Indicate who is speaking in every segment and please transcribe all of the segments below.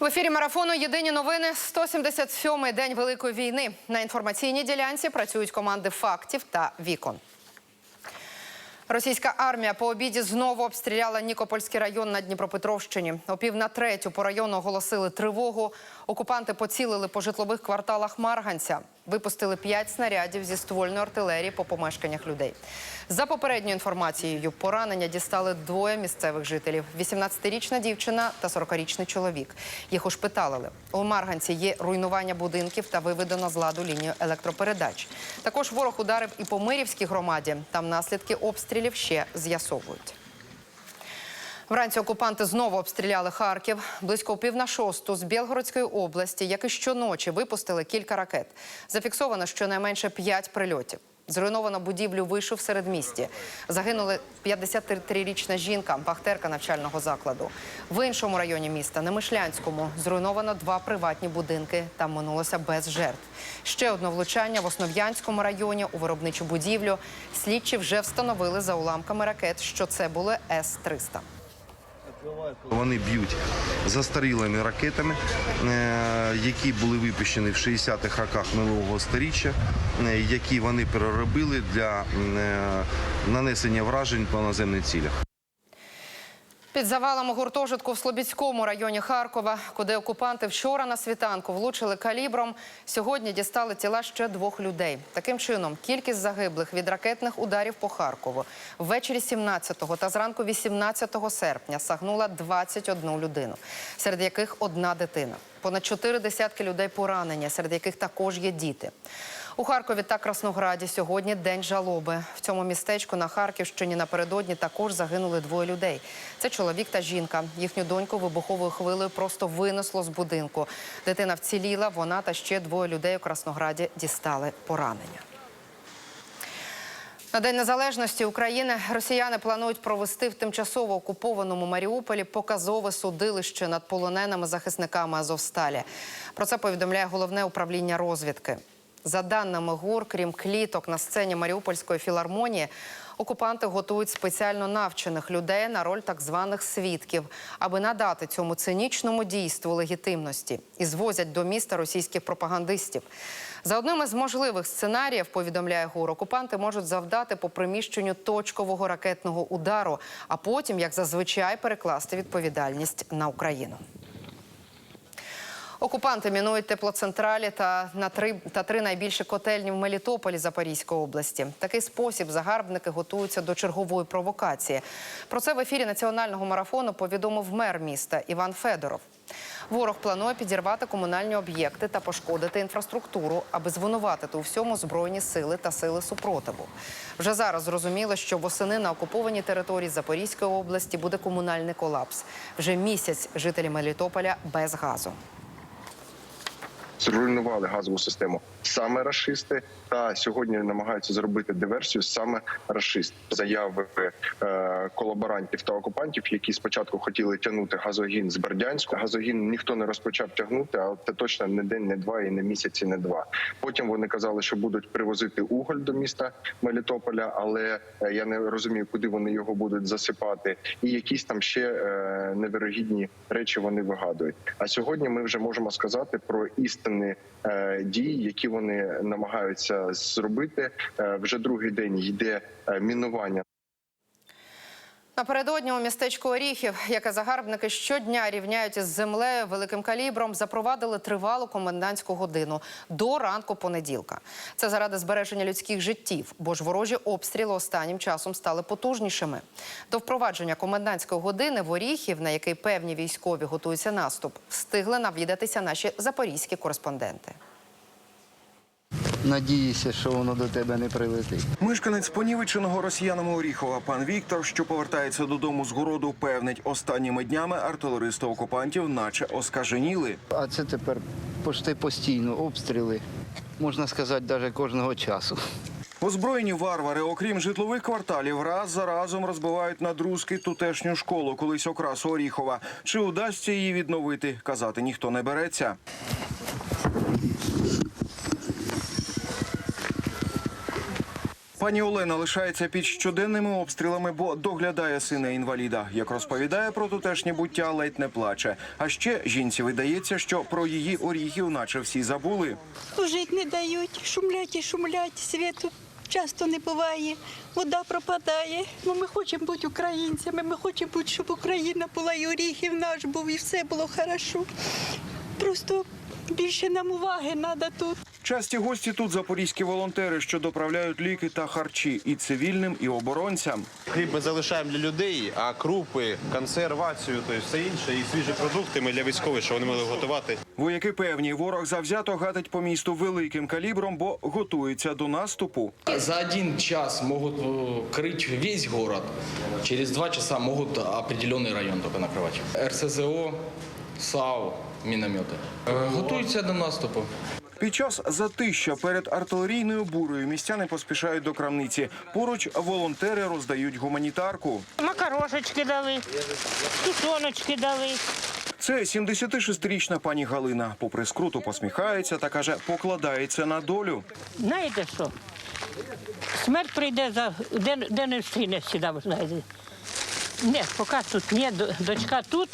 Speaker 1: В ефірі марафону Єдині новини 177-й день великої війни. На інформаційній ділянці працюють команди фактів та вікон. Російська армія по обіді знову обстріляла Нікопольський район на Дніпропетровщині. О пів на третю по району оголосили тривогу. Окупанти поцілили по житлових кварталах Марганця. Випустили п'ять снарядів зі ствольної артилерії по помешканнях людей. За попередньою інформацією, поранення дістали двоє місцевих жителів: – 18-річна дівчина та 40-річний чоловік. Їх ушпиталили. У Марганці є руйнування будинків та виведено з ладу лінію електропередач. Також ворог ударив і по Мирівській громаді. Там наслідки обстрілів ще з'ясовують. Вранці окупанти знову обстріляли Харків. Близько пів на шосту з Білгородської області, як і щоночі, випустили кілька ракет. Зафіксовано щонайменше п'ять прильотів. Зруйновано будівлю вишу в середмісті. Загинули 53-річна жінка, бахтерка навчального закладу. В іншому районі міста, Немишлянському, зруйновано два приватні будинки. Там минулося без жертв. Ще одне влучання в Основ'янському районі у виробничу будівлю. Слідчі вже встановили за уламками ракет, що це були С-300.
Speaker 2: Вони б'ють застарілими ракетами, е, які були випущені в 60-х роках минулого сторіччя, е, які вони переробили для е, нанесення вражень по наземних цілях.
Speaker 1: Під завалом у гуртожитку в Слобідському районі Харкова, куди окупанти вчора на світанку влучили калібром, сьогодні дістали тіла ще двох людей. Таким чином, кількість загиблих від ракетних ударів по Харкову ввечері 17 та зранку 18 серпня сагнула 21 людину, серед яких одна дитина. Понад чотири десятки людей поранені, серед яких також є діти. У Харкові та Краснограді сьогодні день жалоби. В цьому містечку на Харківщині напередодні також загинули двоє людей. Це чоловік та жінка. Їхню доньку вибуховою хвилею просто винесло з будинку. Дитина вціліла. Вона та ще двоє людей у Краснограді дістали поранення. На День Незалежності України росіяни планують провести в тимчасово окупованому Маріуполі показове судилище над полоненими захисниками Азовсталі. Про це повідомляє головне управління розвідки. За даними ГУР, крім кліток на сцені Маріупольської філармонії, окупанти готують спеціально навчених людей на роль так званих свідків, аби надати цьому цинічному дійству легітимності і звозять до міста російських пропагандистів. За одним із можливих сценаріїв, повідомляє ГУР, окупанти можуть завдати по приміщенню точкового ракетного удару, а потім, як зазвичай, перекласти відповідальність на Україну. Окупанти мінують теплоцентралі та на три та три найбільші котельні в Мелітополі Запорізької області. Такий спосіб загарбники готуються до чергової провокації. Про це в ефірі національного марафону повідомив мер міста Іван Федоров. Ворог планує підірвати комунальні об'єкти та пошкодити інфраструктуру, аби звинуватити у всьому збройні сили та сили супротиву. Вже зараз зрозуміло, що восени на окупованій території Запорізької області буде комунальний колапс. Вже місяць жителі Мелітополя без газу.
Speaker 3: Зруйнували газову систему саме рашисти, та сьогодні намагаються зробити диверсію саме рашисти. Заяви е, колаборантів та окупантів, які спочатку хотіли тягнути газогін з Бердянську. Газогін ніхто не розпочав тягнути, але це точно не день, не два і не місяці, не два. Потім вони казали, що будуть привозити уголь до міста Мелітополя, але е, я не розумію, куди вони його будуть засипати, і якісь там ще е, невірогідні речі вони вигадують. А сьогодні ми вже можемо сказати про істинні е, дії, які вони намагаються зробити. Е, вже другий день йде е, мінування
Speaker 1: Напередодні у містечку Оріхів, яке загарбники щодня рівняють із землею великим калібром, запровадили тривалу комендантську годину до ранку понеділка. Це заради збереження людських життів, бо ж ворожі обстріли останнім часом стали потужнішими. До впровадження комендантської години в Оріхів, на який певні військові готуються наступ, встигли навідатися наші запорізькі кореспонденти.
Speaker 4: Надіюся, що воно до тебе не прилетить.
Speaker 5: Мешканець понівеченого росіянами Оріхова пан Віктор, що повертається додому з городу, певнить останніми днями артилеристи окупантів, наче оскаженіли.
Speaker 4: А це тепер почти постійно обстріли, можна сказати, навіть кожного часу.
Speaker 5: Озброєні варвари, окрім житлових кварталів, раз за разом розбивають на друзки тутешню школу, колись окрасу Оріхова. Чи вдасться її відновити? Казати ніхто не береться. Пані Олена лишається під щоденними обстрілами, бо доглядає сина інваліда. Як розповідає про тутешнє буття, ледь не плаче. А ще жінці видається, що про її оріхів, наче всі забули.
Speaker 6: Жити не дають, шумлять і шумлять, світу часто не буває, вода пропадає. Ну, ми хочемо бути українцями, ми хочемо бути, щоб Україна була і оріхів наш був, і все було хорошо. Просто більше нам уваги треба тут.
Speaker 5: Часті гості тут запорізькі волонтери, що доправляють ліки та харчі і цивільним, і оборонцям.
Speaker 7: Хліб ми залишаємо для людей, а крупи, консервацію, то все інше, і свіжі продукти ми для військових, що вони могли готувати.
Speaker 5: Вояки певні, ворог завзято гатить по місту великим калібром, бо готується до наступу.
Speaker 8: За один час могут э, крыть весь город. Через два часа могут определенный район только накрывать. РСЗО, САУ, минометы. Э, Готуются до наступу.
Speaker 5: Під час затища перед артилерійною бурою містяни поспішають до крамниці. Поруч волонтери роздають гуманітарку.
Speaker 9: Макарошечки дали, тушоночки дали.
Speaker 5: Це 76-річна пані Галина. Попри скруту посміхається та каже, покладається на долю.
Speaker 9: Знаєте що? Смерть прийде за де, де не встріне сюди, ви знаєте. Ні, поки тут, ні, до- дочка тут.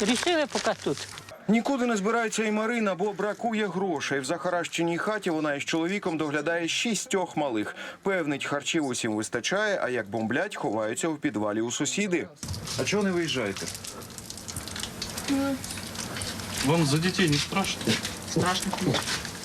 Speaker 9: Рішили поки тут.
Speaker 5: Нікуди не збирається і Марина, бо бракує грошей. В захаращеній хаті вона із чоловіком доглядає шістьох малих. Певнить, харчів усім вистачає, а як бомблять, ховаються в підвалі у сусіди. А чого не виїжджаєте?
Speaker 10: Вам за дітей не страшно?
Speaker 11: Страшно.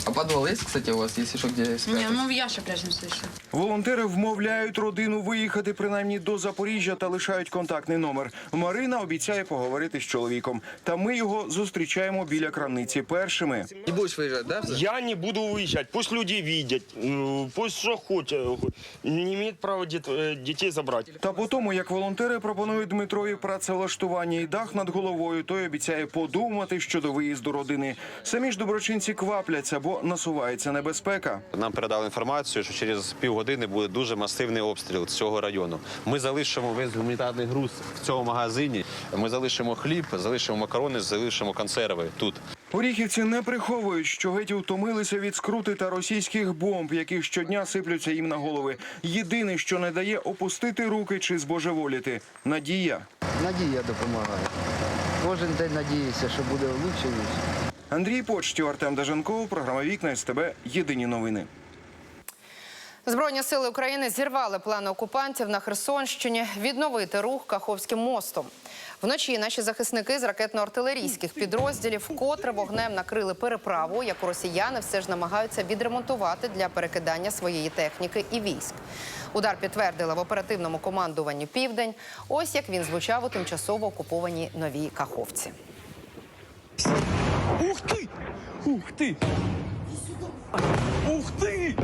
Speaker 8: А подвал есть, кстати, у вас, если что, где
Speaker 11: Не, ну в ящик прячем слышу.
Speaker 5: Волонтери вмовляють родину виїхати принаймні до Запоріжжя та лишають контактний номер. Марина обіцяє поговорити з чоловіком. Та ми його зустрічаємо біля крамниці першими.
Speaker 8: Не будешь выезжать, да?
Speaker 10: Я не буду уезжать. Пусть люди видят. Ну, Пусть что хотят. Не имеет права дет- э, детей забрать.
Speaker 5: Та по тому, як волонтери пропонують Дмитрові працевлаштування і дах над головою, той обіцяє подумати щодо виїзду родини. Самі ж доброчинці квапляться, бо насувається небезпека.
Speaker 7: Нам передали інформацію, що через півгодини буде дуже масивний обстріл цього району. Ми залишимо весь гуманітарний груз в цьому магазині. Ми залишимо хліб, залишимо макарони, залишимо консерви тут.
Speaker 5: Оріхівці не приховують, що геть утомилися від скрути та російських бомб, які щодня сиплються їм на голови. Єдине, що не дає опустити руки чи збожеволіти – надія.
Speaker 4: Надія допомагає. Кожен день надіюся, що буде лучше.
Speaker 5: Андрій Почтів, Артем Даженков, програма Вікна СТБ. Єдині новини.
Speaker 1: Збройні сили України зірвали плани окупантів на Херсонщині відновити рух Каховським мостом. Вночі наші захисники з ракетно-артилерійських підрозділів вкотре вогнем накрили переправу, яку росіяни все ж намагаються відремонтувати для перекидання своєї техніки і військ. Удар підтвердили в оперативному командуванні Південь. Ось як він звучав у тимчасово окупованій новій Каховці.
Speaker 10: Ух ты! Ух ты! Ух ты!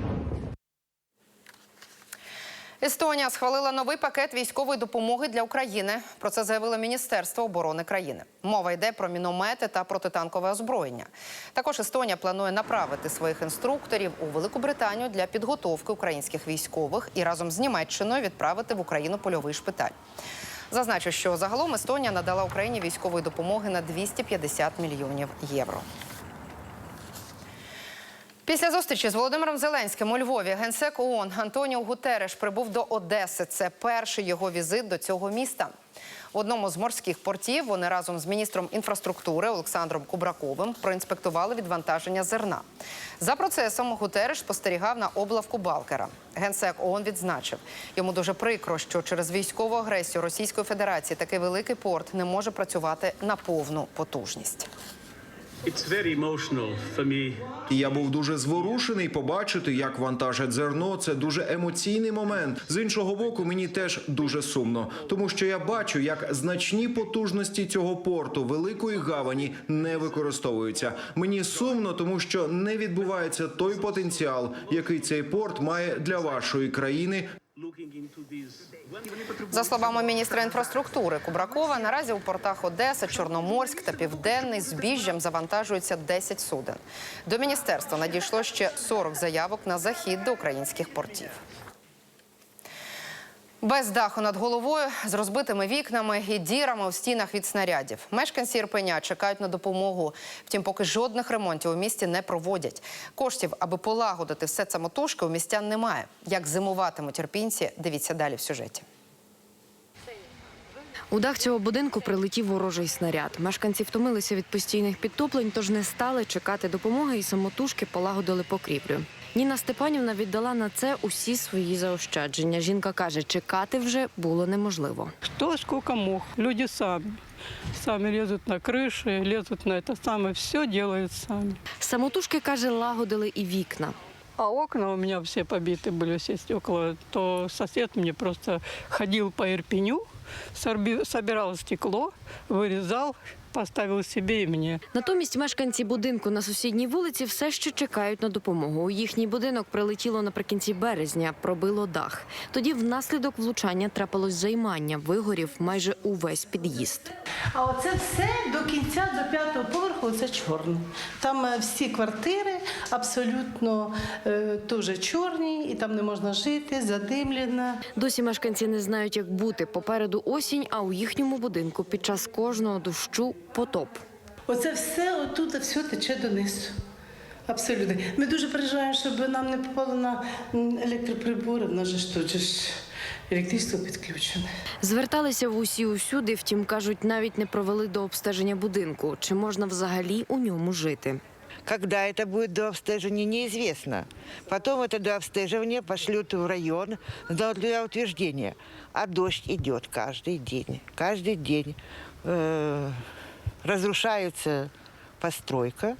Speaker 1: Естонія схвалила новий пакет військової допомоги для України. Про це заявило Міністерство оборони країни. Мова йде про міномети та протитанкове озброєння. Також Естонія планує направити своїх інструкторів у Велику Британію для підготовки українських військових і разом з Німеччиною відправити в Україну польовий шпиталь. Зазначу, що загалом Естонія надала Україні військової допомоги на 250 мільйонів євро. Після зустрічі з Володимиром Зеленським у Львові генсек ООН Антоніо Гутереш прибув до Одеси. Це перший його візит до цього міста. В одному з морських портів вони разом з міністром інфраструктури Олександром Кубраковим проінспектували відвантаження зерна. За процесом Гутереш спостерігав на облавку Балкера. Генсек ООН відзначив, йому дуже прикро, що через військову агресію Російської Федерації такий великий порт не може працювати на повну потужність.
Speaker 5: І я був дуже зворушений побачити, як вантажать зерно. Це дуже емоційний момент. З іншого боку, мені теж дуже сумно, тому що я бачу, як значні потужності цього порту великої гавані не використовуються. Мені сумно, тому що не відбувається той потенціал, який цей порт має для вашої країни.
Speaker 1: За словами міністра інфраструктури Кубракова, наразі у портах Одеса, Чорноморськ та Південний збіжжям завантажується 10 суден. До міністерства надійшло ще 40 заявок на захід до українських портів. Без даху над головою, з розбитими вікнами і дірами у стінах від снарядів. Мешканці Ірпеня чекають на допомогу. Втім, поки жодних ремонтів у місті не проводять. Коштів, аби полагодити все це мотушки, у містян немає. Як зимуватимуть ірпінці, дивіться далі в сюжеті.
Speaker 12: У дах цього будинку прилетів ворожий снаряд. Мешканці втомилися від постійних підтоплень, тож не стали чекати допомоги і самотужки полагодили покрівлю. Ніна Степанівна віддала на це усі свої заощадження. Жінка каже, чекати вже було неможливо.
Speaker 6: Хто скільки мог, люди самі. Самі лізуть на криші, лізуть на це саме, все роблять самі.
Speaker 12: Самотужки каже, лагодили і вікна.
Speaker 6: А окна у меня все побиты были, все стекла. То сосед мне просто ходил по Ирпеню, сорби- собирал стекло, вырезал, поставил себе и мне.
Speaker 12: Натомість мешканці будинку на сусідній вулиці все ще чекають на допомогу. У їхній будинок прилетіло наприкінці березня, пробило дах. Тоді внаслідок влучання трапилось займання, вигорів майже увесь під'їзд.
Speaker 13: А оце все до кінця, до п'ятого поверху, це чорне. Там е, всі квартири абсолютно е, теж чорні, і там не можна жити, задимлена.
Speaker 12: Досі мешканці не знають, як бути. Попереду осінь, а у їхньому будинку під час кожного дощу потоп.
Speaker 13: Оце все отут все тече донизу. Абсолютно. Ми дуже переживаємо, щоб нам не попало на м, електроприбори. В нас же ж тут же ж електричество підключене.
Speaker 12: Зверталися в усі усюди, втім кажуть, навіть не провели до обстеження будинку. Чи можна взагалі у ньому жити?
Speaker 14: Когда это будет до обстежения, неизвестно. Потом это до обстеживания пошлют в район для для утверждения. А дождь идет каждый день. Каждый день разрушается постройка.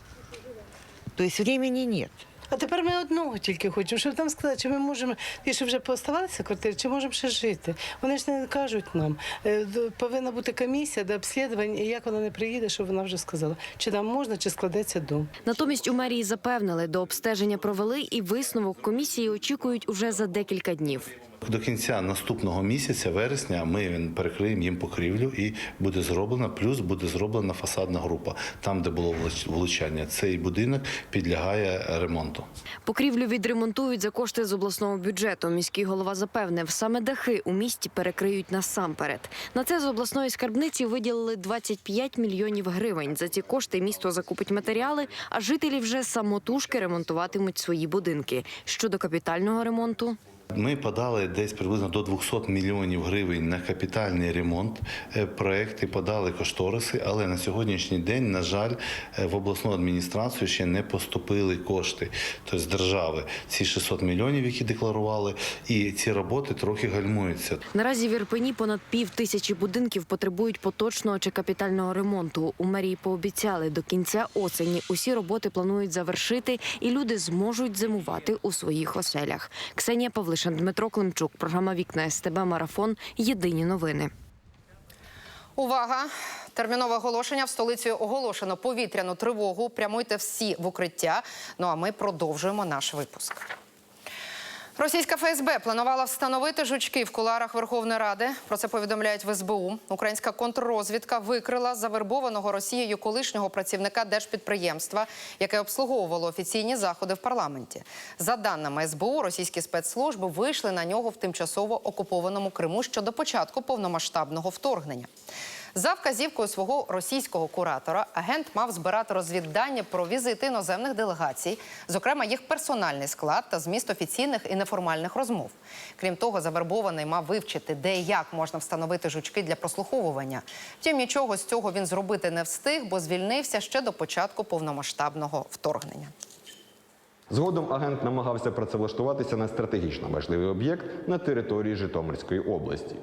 Speaker 14: То есть времени нет.
Speaker 13: А тепер ми одного тільки хочемо, щоб там сказати, чи ми можемо, ті, що вже поставалися квартири, чи можемо ще жити. Вони ж не кажуть нам. Е, Повинна бути комісія до обслідувань, і як вона не приїде, щоб вона вже сказала, чи там можна, чи складеться дом.
Speaker 12: Натомість у мерії запевнили, до обстеження провели і висновок комісії очікують уже за декілька днів.
Speaker 15: До кінця наступного місяця, вересня, ми перекриємо їм покрівлю і буде зроблена, плюс буде зроблена фасадна група. Там, де було влуч- влучання, цей будинок підлягає ремонту.
Speaker 12: Покрівлю відремонтують за кошти з обласного бюджету. Міський голова запевнив, саме дахи у місті перекриють насамперед. На це з обласної скарбниці виділили 25 мільйонів гривень. За ці кошти місто закупить матеріали, а жителі вже самотужки ремонтуватимуть свої будинки. Щодо капітального ремонту.
Speaker 15: Ми подали десь приблизно до 200 мільйонів гривень на капітальний ремонт е, проекти, подали кошториси, але на сьогоднішній день, на жаль, е, в обласну адміністрацію ще не поступили кошти. Тобто з держави ці 600 мільйонів, які декларували, і ці роботи трохи гальмуються.
Speaker 12: Наразі в Ірпені понад пів тисячі будинків потребують поточного чи капітального ремонту. У мерії пообіцяли до кінця осені усі роботи планують завершити, і люди зможуть зимувати у своїх оселях. Ксенія Павлишин, Дмитро Климчук, програма Вікна СТБ Марафон. Єдині новини.
Speaker 1: Увага! Термінове оголошення в столиці оголошено повітряну тривогу. Прямуйте всі в укриття. Ну а ми продовжуємо наш випуск. Російська ФСБ планувала встановити жучки в куларах Верховної Ради. Про це повідомляють в СБУ. Українська контррозвідка викрила завербованого Росією колишнього працівника держпідприємства, яке обслуговувало офіційні заходи в парламенті. За даними СБУ, російські спецслужби вийшли на нього в тимчасово окупованому Криму ще до початку повномасштабного вторгнення. За вказівкою свого російського куратора агент мав збирати розвіддання про візити іноземних делегацій, зокрема їх персональний склад та зміст офіційних і неформальних розмов. Крім того, завербований мав вивчити, де і як можна встановити жучки для прослуховування. Втім, нічого з цього він зробити не встиг, бо звільнився ще до початку повномасштабного вторгнення.
Speaker 16: Згодом агент намагався працевлаштуватися на стратегічно важливий об'єкт на території Житомирської області.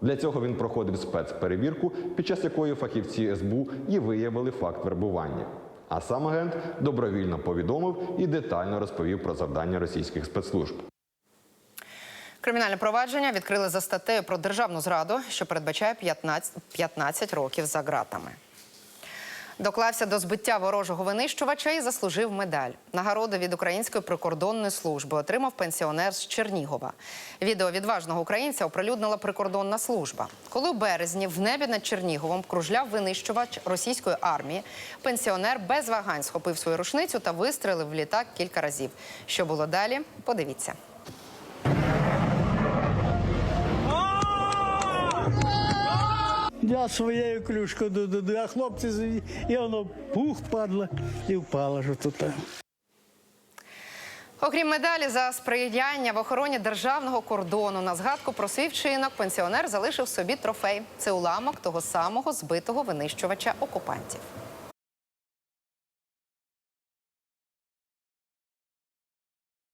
Speaker 16: Для цього він проходив спецперевірку, під час якої фахівці СБУ і виявили факт вербування. А сам агент добровільно повідомив і детально розповів про завдання російських спецслужб.
Speaker 1: Кримінальне провадження відкрили за статтею про державну зраду, що передбачає 15, 15 років за ґратами. Доклався до збиття ворожого винищувача і заслужив медаль. Нагороду від Української прикордонної служби отримав пенсіонер з Чернігова. Відео відважного українця оприлюднила прикордонна служба. Коли у березні в небі над Черніговом кружляв винищувач російської армії, пенсіонер без вагань схопив свою рушницю та вистрелив в літак кілька разів. Що було далі? Подивіться.
Speaker 17: Я своєю клюшкою, ду-ду-ду, а хлопці, і воно пух падла і впало ж тут.
Speaker 1: Окрім медалі за сприяння в охороні державного кордону на згадку про свій вчинок пенсіонер залишив собі трофей. Це уламок того самого збитого винищувача окупантів.